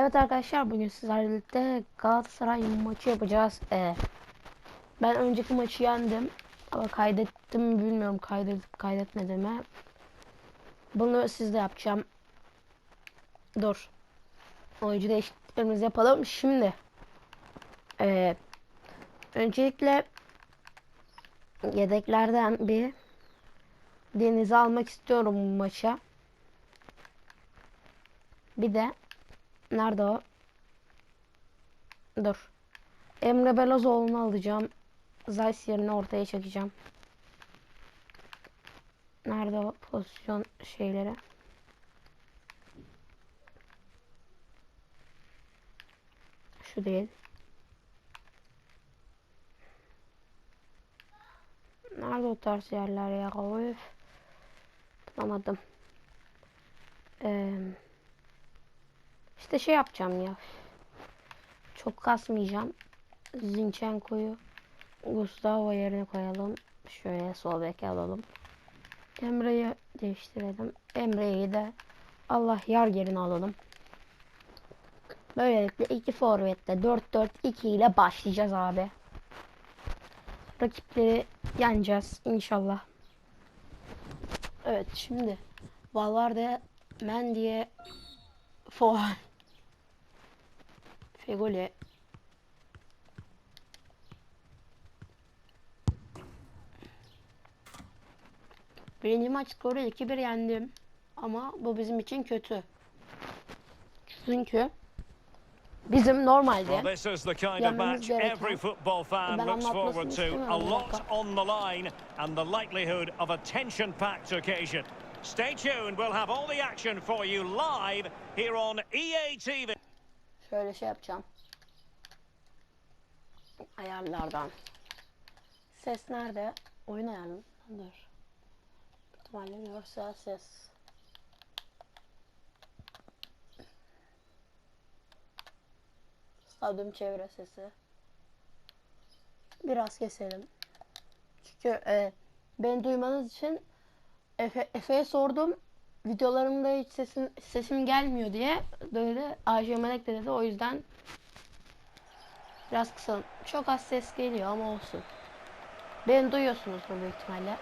Evet arkadaşlar bugün sizlerle birlikte Galatasaray maçı yapacağız. Ee, ben önceki maçı yendim. Ama kaydettim mi bilmiyorum kaydedip kaydetmedim mi. Bunu sizde yapacağım. Dur. Oyuncu değişikliklerimizi yapalım. Şimdi. Ee, öncelikle yedeklerden bir Deniz'i almak istiyorum bu maça. Bir de Nerede o? Dur. Emre Belözoğlu'nu alacağım. Zeiss yerine ortaya çekeceğim. Nerede o pozisyon şeyleri? Şu değil. Nerede o tarz yerler ya? Öf. Bulamadım. Eee... İşte şey yapacağım ya. Çok kasmayacağım. Zinchenko'yu Gustavo yerine koyalım. Şöyle sol beke alalım. Emre'yi değiştirelim. Emre'yi de Allah yar yerine alalım. Böylelikle iki forvetle 4-4-2 ile başlayacağız abi. Rakipleri yeneceğiz inşallah. Evet şimdi Valverde Mendy'e Foğan Fegoli Birinci maç skoru 2-1 yendim. Ama bu bizim için kötü. Çünkü bizim normalde Well, this is the kind of match every football fan looks forward to. A lot on the line and the likelihood of a tension-packed occasion. Stay tuned. We'll have all the action for you live here on EA TV. Şöyle şey yapacağım. Ayarlardan. Ses nerede? Oyun ayarlı. Dur. İhtimalle görsel ses. Stadyum çevre sesi. Biraz keselim. Çünkü e, beni duymanız için Efe, sordum. Videolarımda hiç sesim, sesim gelmiyor diye. Böyle AJ Melek de dedi. O yüzden biraz kısalım. Çok az ses geliyor ama olsun. Beni duyuyorsunuzdur büyük ihtimalle.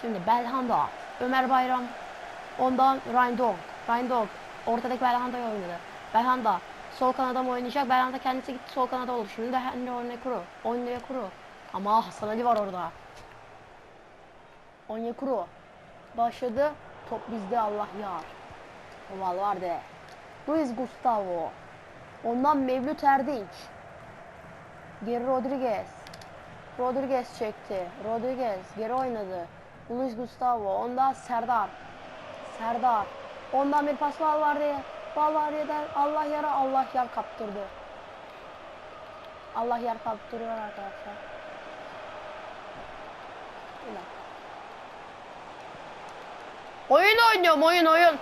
Şimdi Belhanda, Ömer Bayram, ondan Rindong. Rindong ortadaki Belhanda'yı oynadı. Belhanda sol kanada mı oynayacak? Belhanda kendisi gitti sol kanada olur. Şimdi de Henry Onyekuru. Onyekuru. Ama Hasan Ali var orada. Onyekuru. Başladı. Top bizde Allah yar. Valverde. Luis Gustavo. Ondan Mevlüt Erdinç. Geri Rodriguez. Rodriguez çekti. Rodriguez geri oynadı. Luis Gustavo. Ondan Serdar. Serdar. Ondan bir pas Valverde'ye. Valverde'den Allah yara Allah yar kaptırdı. Allah yer kaptırıyor arkadaşlar. Bir dakika. Oyun oynuyorum oyun oyun.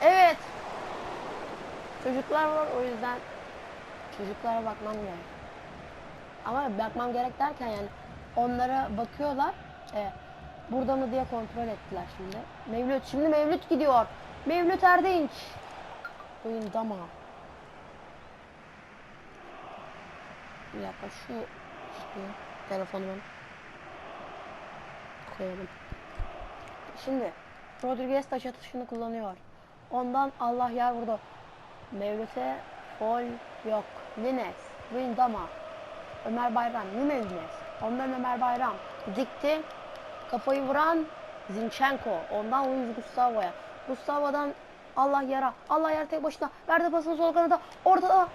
Evet. Çocuklar var o yüzden çocuklara bakmam gerek. Ama bakmam gerek derken yani onlara bakıyorlar. E, burada mı diye kontrol ettiler şimdi. Mevlüt şimdi Mevlüt gidiyor. Mevlüt Erdinç. Oyun dama. Bir dakika şu işte telefonumu koyalım. Şimdi Rodriguez taş atışını kullanıyor. Ondan Allah yer vurdu. Mevlüt'e fol yok. Lines, Windama, Ömer Bayram, yine Lines. Ondan Ömer Bayram dikti. Kafayı vuran Zinchenko. Ondan Luis Gustavo'ya. Gustavo'dan Allah yara. Allah yara tek başına. Verdi pasını sol kanada. Ortada.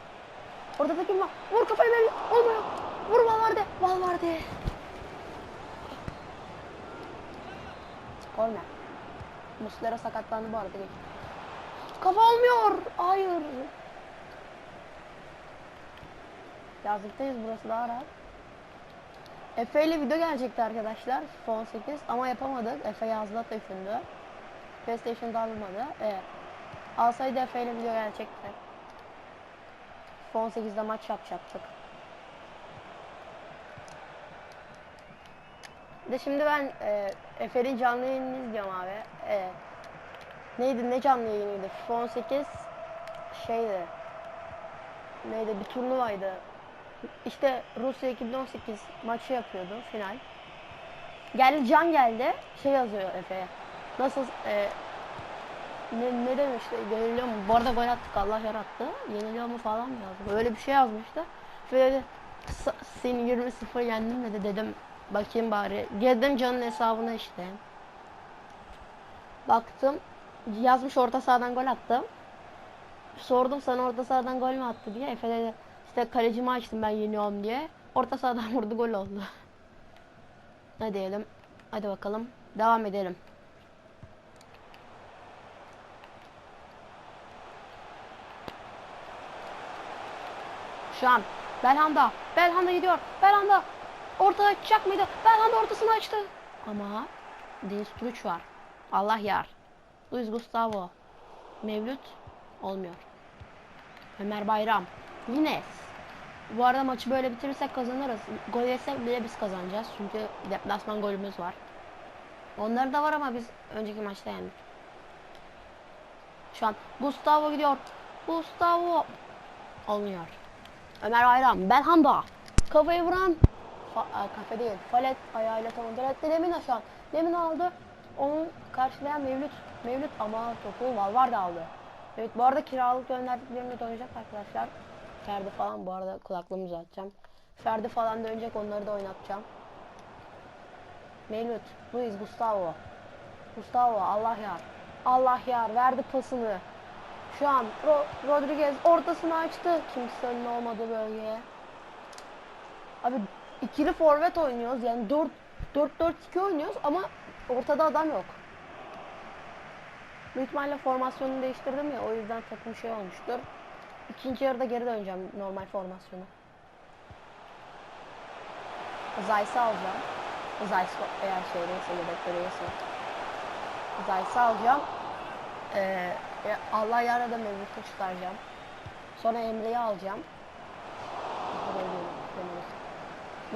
Ortada kim var? Vur kafayı Mevlüt. Olmuyor. Vur Valverde. Valverde. Korner. Muslera sakatlandı bu arada. Kafa olmuyor. Hayır. Yazlıktayız burası daha rahat. Efe ile video gelecekti arkadaşlar. FIFA 18 ama yapamadık. Efe yazda taşındı. PlayStation'da alınmadı. Evet. Alsaydı Efe ile video gelecekti. FIFA 18'de maç yapacaktık. De şimdi ben e, Efe'nin canlı yayınını izliyorum abi. E, neydi ne canlı yayınıydı? FIFA 18 şeydi. Neydi bir turnuvaydı. İşte Rusya 2018 maçı yapıyordu final. Geldi Can geldi. Şey yazıyor Efe'ye. Nasıl e, ne, ne demişti? Yeniliyor mu? Bu arada gol attık Allah yarattı. Yeniliyor mu falan yazdı? Öyle bir şey yazmıştı. "Sa- seni 20-0 yendim dedi. Dedim bakayım bari. Girdim Can'ın hesabına işte. Baktım yazmış orta sahadan gol attım. Sordum sana orta sahadan gol mü attı diye. Efe dedi işte kalecimi açtım ben yeniyorum diye. Orta sahadan vurdu gol oldu. Ne diyelim. Hadi bakalım. Devam edelim. Şu an Belhanda. Belhanda gidiyor. Belhanda orta açacak mıydı? Belhanda ortasını açtı. Ama Deniz Turuç var. Allah yar. Luis Gustavo. Mevlüt. Olmuyor. Ömer Bayram. Yines. Bu arada maçı böyle bitirirsek kazanırız. Gol yesek bile biz kazanacağız. Çünkü deplasman golümüz var. Onları da var ama biz önceki maçta yendik. Şu an Gustavo gidiyor. Gustavo. Olmuyor. Ömer Bayram. Belhanda. Kafayı vuran. Fa a, kafe değil. Falet ayağıyla tamamdır etti. Lemina şu an. Lemina aldı. Onu karşılayan Mevlüt. Mevlüt ama topu Valverde aldı. Evet bu arada kiralık gönderdiklerimde oynayacak arkadaşlar. Ferdi falan bu arada kulaklığımı uzatacağım. Ferdi falan dönecek onları da oynatacağım. Mevlüt, Luis, Gustavo. Gustavo Allah yar. Allah yar verdi pasını. Şu an Ro Rodriguez ortasını açtı. Kimsenin olmadığı bölgeye. Abi ikili forvet oynuyoruz. Yani 4 4-4-2 oynuyoruz ama ortada adam yok. Büyük ihtimalle formasyonu değiştirdim ya o yüzden takım şey olmuştur. İkinci yarıda geri döneceğim normal formasyona. Zayt'sı alacağım. Zayt eğer şeydeyse yedeklerdeyse. Zayt'sı alacağım. Ee, e, Allah yar da Mevlüt'ü çıkaracağım. Sonra Emre'yi alacağım.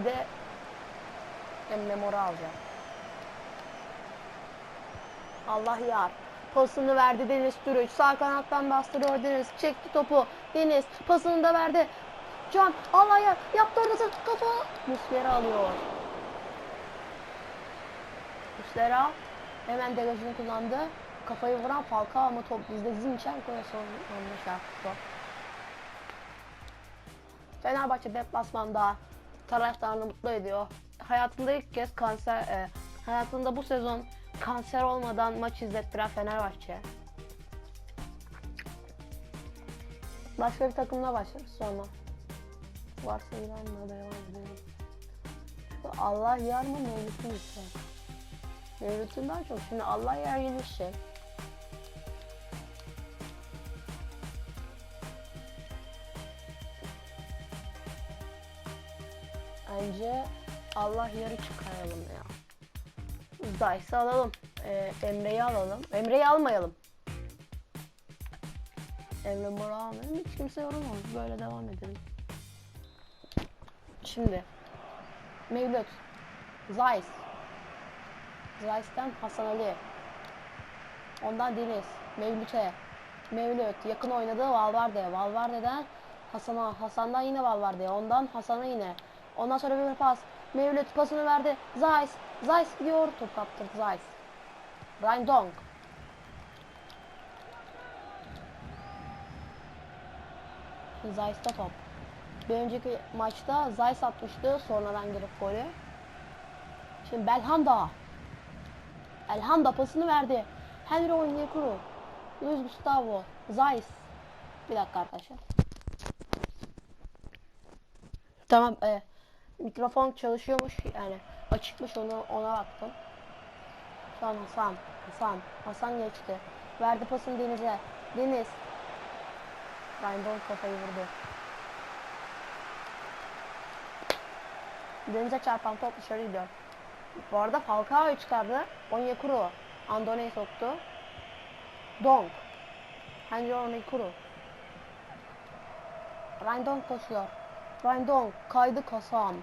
Bir de Mor'u alacağım. Allah yar. Pasını verdi Deniz Türüç. Sağ kanattan bastırıyor Deniz. Çekti topu. Deniz pasını da verdi. Can Allah yar. Yaptı ortası. Kafa. Muslera alıyor. Muslera hemen degajını kullandı. Kafayı vuran Falcao ama top bizde Zinchenko'ya son anda çarptı. Fenerbahçe deplasmanda taraftarını mutlu ediyor. Hayatında ilk kez kanser, e, hayatında bu sezon kanser olmadan maç izlettiren Fenerbahçe. Başka bir takımla başlarız sonra. Varsa İran'la devam edelim. Allah yar mı Mevlüt'ün işte. Mevlüt'ün daha çok. Şimdi Allah yar gelişecek. Bence Allah yarı çıkaralım ya. Zayt'sı alalım. Ee, Emre'yi alalım. Emre'yi almayalım. Emre Mor'u almayalım. Hiç kimse yorulmamış. Böyle devam edelim. Şimdi. Mevlüt. Zayt. Zayt'ten Hasan Ali. Ondan Deniz. Mevlüt'e. Mevlüt. Yakın oynadığı Valverde. Valverde'den Hasan'a. Hasan'dan yine Valverde'ye. Ondan Hasan'a yine. Ondan sonra bir pas. Mevlüt pasını verdi. Zayt. Zayt gidiyor. Top kaptırdı Zayt. Ryan Dong. Zayt'ta top. Bir önceki maçta Zayt atmıştı. Sonradan girip golü. Şimdi Belhanda. Belhanda pasını verdi. Henry Onyekuru. Luis Gustavo. Zayt. Bir dakika arkadaşlar. Tamam. E, mikrofon çalışıyormuş yani açıkmış onu ona baktım. An Hasan. Hasan. Hasan geçti. Verdi pasını Deniz'e. Deniz. Ryan kafayı vurdu. Denize çarpan top dışarı gidiyor. Bu arada Falcao'yu çıkardı. Onyekuru. Andone'yi soktu. Dong. Henry Onyekuru. Ryan Dong koşuyor. Rendon kaydı kasam.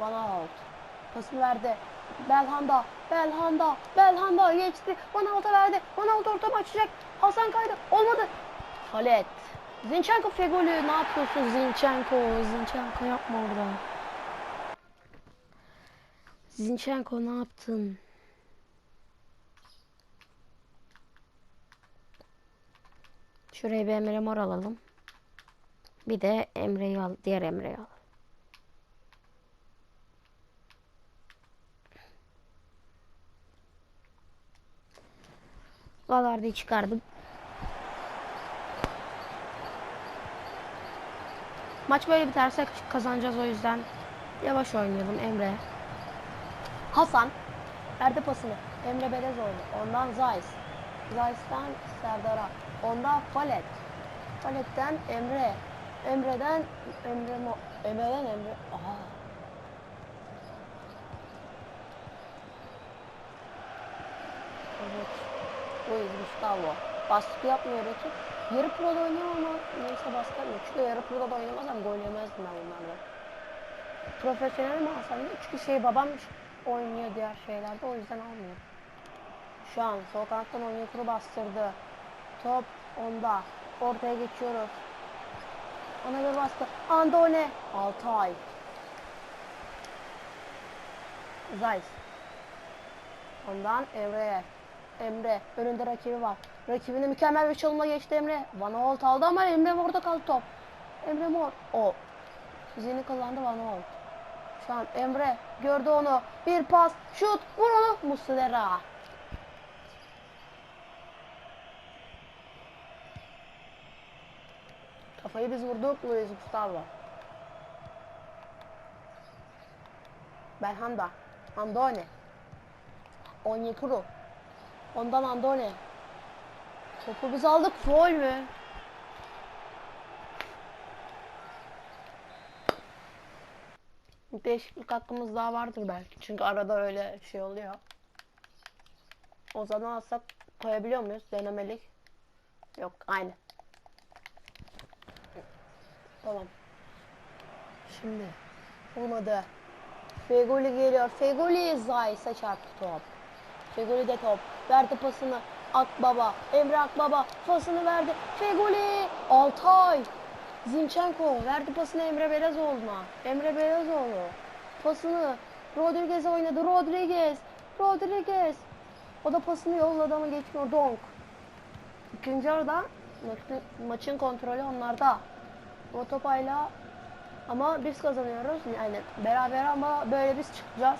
Van out. Pasını verdi. Belhanda, Belhanda, Belhanda geçti. Van out'a verdi. Van out orta açacak. Hasan kaydı. Olmadı. Halet. Zinchenko Fegoli ne yapıyorsun Zinchenko? Zinchenko yapma orada. Zinchenko ne yaptın? Şuraya bir Emre Mor alalım. Bir de Emre'yi al, diğer Emre'yi al. Valardi'yi çıkardım. Maç böyle biterse kazanacağız o yüzden. Yavaş oynayalım Emre. Hasan. Verdi pasını. Emre Belezoğlu. Ondan Zayis. Zayis'ten Serdar'a. Ondan Falet. Falet'ten Emre. Emre'den Emre Mo Emre'den Emre. Aha. Evet. Luis Gustavo. Baskı yapmıyor rakip. Yarı proda oynuyor ama neyse baskı yapmıyor. Çünkü yarı proda da oynamazsam gol yemezdim ben bunlarla. Profesyonel mi alsam çünkü şey babam oynuyor diğer şeylerde o yüzden almıyor. Şu an sol kanattan kuru bastırdı. Top onda. Ortaya geçiyoruz. Ona bir baskı. Andone. Altay. Zayis. Ondan Emre'ye. Emre. Önünde rakibi var. Rakibine mükemmel bir çalımla geçti Emre. Van Holt aldı ama Emre orada kaldı top. Emre Mor. O. Zini kullandı Van Holt. An Emre gördü onu. Bir pas, şut, vur onu. Muslera. Kafayı biz vurduk Luis Gustavo. Belhanda. Andone. Onyekuru. Ondan Andone. Topu biz aldık. Foul mü? Değişiklik hakkımız daha vardır belki. Çünkü arada öyle şey oluyor. O zaman alsak koyabiliyor muyuz? Denemelik. Yok aynı. Tamam. Şimdi olmadı. Fegoli geliyor. Fegoli Zayis'e çarptı top. Fegoli de top. Verdi pasını. Akbaba. Emre Akbaba pasını verdi. Fegoli. Altay. Zinchenko verdi pasını Emre Belezoğlu'na. Emre Belezoğlu pasını Rodriguez'e oynadı. Rodriguez. Rodriguez. O da pasını yolladı ama geçmiyor. Donk. İkinci yarıda ma- maçın kontrolü onlarda. O topayla ama biz kazanıyoruz. Yani beraber ama böyle biz çıkacağız.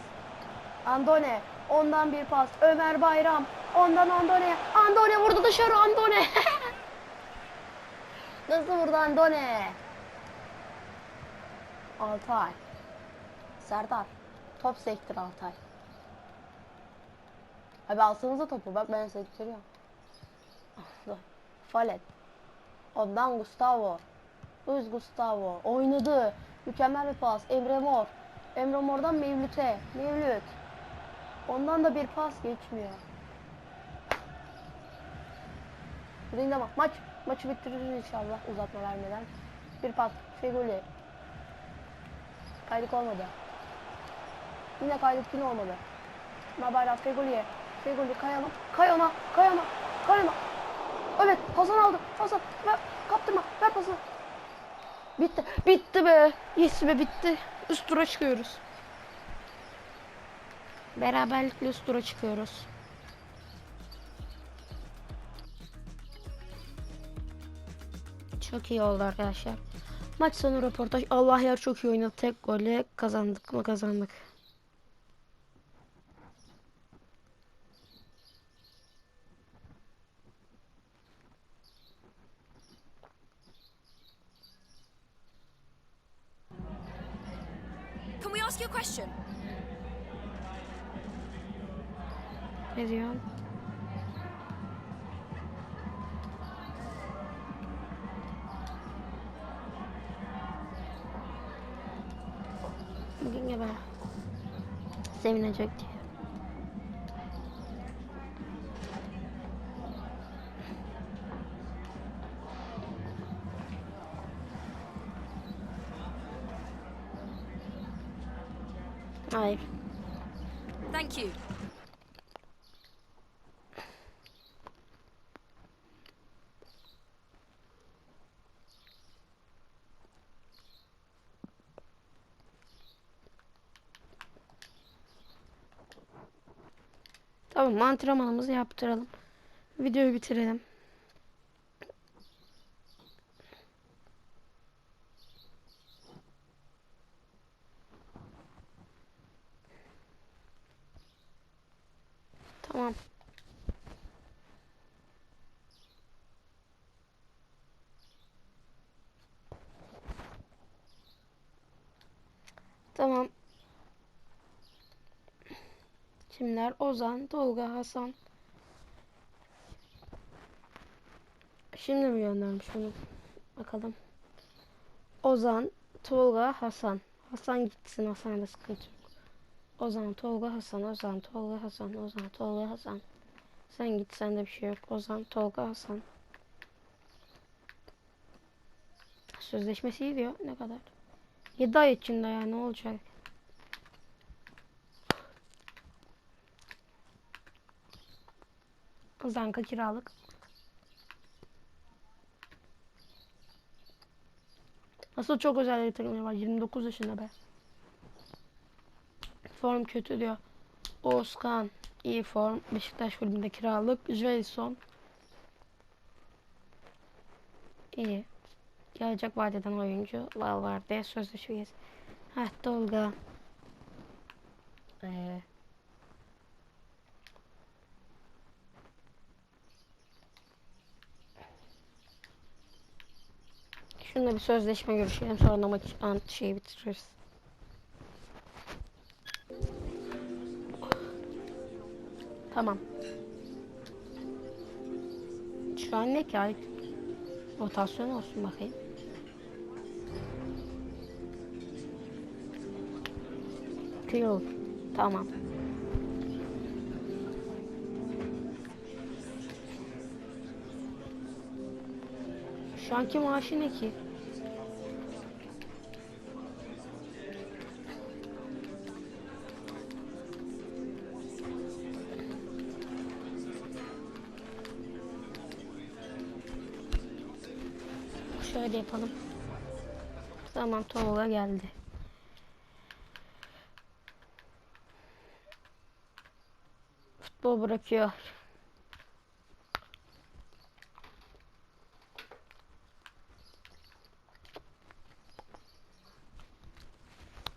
Andone. Ondan bir pas. Ömer Bayram. Ondan Andone. Andone vurdu dışarı Andone. Nasıl vurdu Andone? Altay. Serdar. Top sektir Altay. Abi alsanıza topu. Bak ben sektiriyorum. Falet. Ondan Gustavo. Luis Gustavo. Oynadı. Mükemmel bir pas. Emre Mor. Emre Mor'dan Mevlüt'e. Mevlüt. Ondan da bir pas geçmiyor. Rindama. Maç. Maçı bitiririz inşallah uzatma vermeden. Bir pas. Fegoli. Kaydık olmadı. Yine kaydık yine olmadı. Mabayla Fegoli'ye. Fegoli kayama. Kayama. Kayama. Kayama. Evet Hasan aldı. Hasan ver. Kaptırma. Ver pasını. Bitti. Bitti be. Yes be bitti. Üst tura çıkıyoruz. Beraberlikle üst tura çıkıyoruz. Çok iyi oldu arkadaşlar. Maç sonu röportaj. Allah yer çok iyi oynadı. Tek golle kazandık mı kazandık. Bugün geber. Sevinecek diye. Hayır. Thank you. Tamam antrenmanımızı yaptıralım. Videoyu bitirelim. Tamam. Tamam. Kimler? Ozan, Tolga, Hasan. Şimdi mi göndermiş bunu? Bakalım. Ozan, Tolga, Hasan. Hasan gitsin. Hasan'da sıkıntı yok. Ozan, Tolga, Hasan. Ozan, Tolga, Hasan. Ozan, Tolga, Hasan. Sen git sende bir şey yok. Ozan, Tolga, Hasan. Sözleşmesi diyor. Ne kadar? 7 ay içinde ya ne olacak? Zanka kiralık. Nasıl çok özel yetenekleri var. 29 yaşında be. Form kötü diyor. Oğuzkan iyi form. Beşiktaş kulübünde kiralık. Jayson iyi. Gelecek vadeden oyuncu. Valverde sözleşmeyiz. Heh Tolga. Ee, Şununla bir sözleşme görüşelim sonra da maç şeyi bitiririz. Tamam. Şu an ne ki? Rotasyon olsun bakayım. Kıyıl. Tamam. Şu anki maaşı ne ki? Şöyle yapalım. Tamam Tolga geldi. Futbol bırakıyor.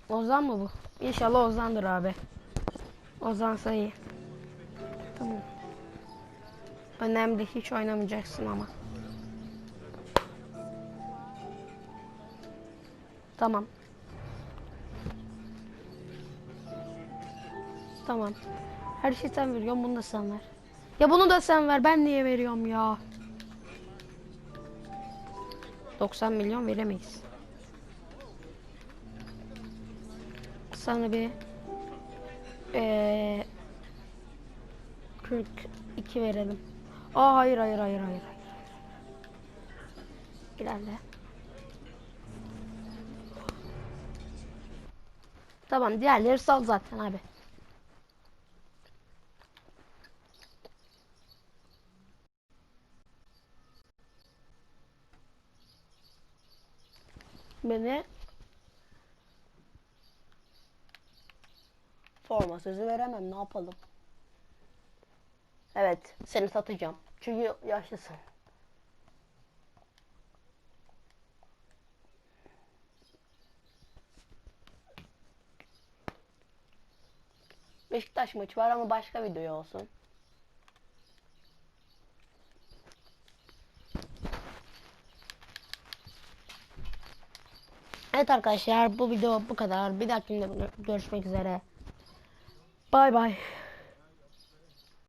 Ozan mı bu? İnşallah Ozan'dır abi. Ozan sayı. Tamam. Önemli hiç oynamayacaksın ama. Tamam. Tamam. Her şeyi sen veriyorsun bunu da sen ver. Ya bunu da sen ver ben niye veriyorum ya? 90 milyon veremeyiz. Sana bir eee 42 verelim. Aa hayır hayır hayır hayır. hayır. İlerle. Tamam diğerleri sal zaten abi. Beni forma sözü veremem ne yapalım. Evet seni satacağım. Çünkü yaşlısın. Beşiktaş maçı var ama başka video olsun. Evet arkadaşlar bu video bu kadar. Bir dahaki videoda görüşmek üzere. Bay bay.